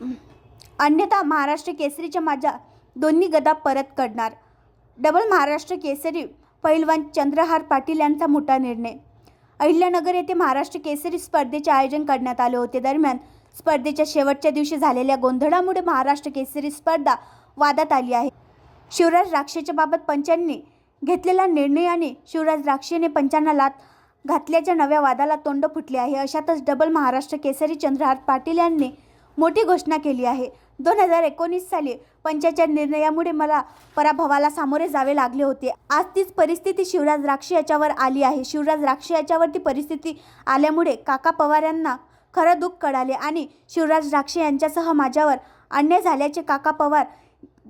अन्यथा महाराष्ट्र केसरीच्या माझ्या दोन्ही गदा परत करणार. डबल महाराष्ट्र केसरी पैलवान चंद्रहार पाटील यांचा मोठा निर्णय. अहिल्यानगर येथे महाराष्ट्र केसरी स्पर्धेचे आयोजन करण्यात आले होते. दरम्यान स्पर्धेच्या शेवटच्या दिवशी झालेल्या गोंधळामुळे महाराष्ट्र केसरी स्पर्धा वादात आली आहे. शिवराज राक्षेच्या बाबत पंचांनी घेतलेल्या निर्णयाने शिवराज राक्षेने पंचांना लात घातल्याच्या नव्या वादाला तोंड फुटले आहे. अशातच डबल महाराष्ट्र केसरी चंद्रहार पाटील यांनी मोठी घोषणा केली आहे. दोन हजार एकोणीस साली पंचाच्या निर्णयामुळे मला पराभवाला सामोरे जावे लागले होते. आज तीच परिस्थिती शिवराज राक्षे याच्यावर आली आहे. शिवराज राक्षे याच्यावरती परिस्थिती आल्यामुळे काका पवार यांना खरं दुःख कळाले आणि शिवराज राक्षे यांच्यासह माझ्यावर अन्याय झाल्याचे काका पवार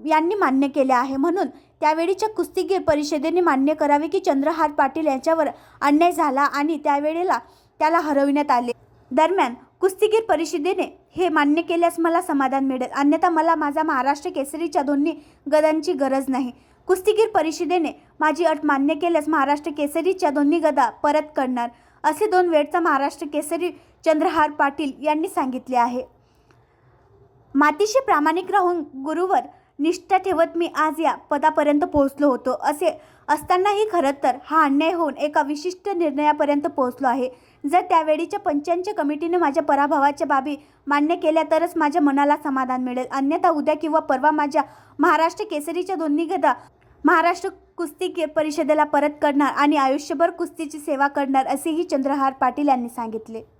यांनी मान्य केले आहे. म्हणून त्यावेळीच्या कुस्तीगीर परिषदेने मान्य करावे की चंद्रहार पाटील यांच्यावर अन्याय झाला आणि त्यावेळेला त्याला हरविण्यात आले. दरम्यान कुस्तीगीर परिषदेने हे मान्य केल्यास मला समाधान मिळेल. अन्यथा मला माझा महाराष्ट्र केसरीच्या दोन्ही गदांची गरज नाही. कुस्तीगीर परिषदेने माझी अट मान्य केल्यास महाराष्ट्र केसरीच्या दोन्ही गदा परत करणार असे दोन वेळचा महाराष्ट्र केसरी चंद्रहार पाटील यांनी सांगितले आहे. मातीशी प्रामाणिक राहून गुरुवर निष्ठा ठेवत मी आज या पदापर्यंत पोहोचलो होतो. असे असतानाही खरं तर हा अन्याय होऊन एका विशिष्ट निर्णयापर्यंत पोहोचलो आहे. जर त्यावेळीच्या पंचांच्या कमिटीने माझ्या पराभवाच्या बाबी मान्य केल्या तरच माझ्या मनाला समाधान मिळेल. अन्यथा उद्या किंवा परवा माझ्या महाराष्ट्र केसरीच्या दोन्ही गदा महाराष्ट्र कुस्ती के- परिषदेला परत करणार आणि आयुष्यभर कुस्तीची सेवा करणार असेही चंद्रहार पाटील यांनी सांगितले.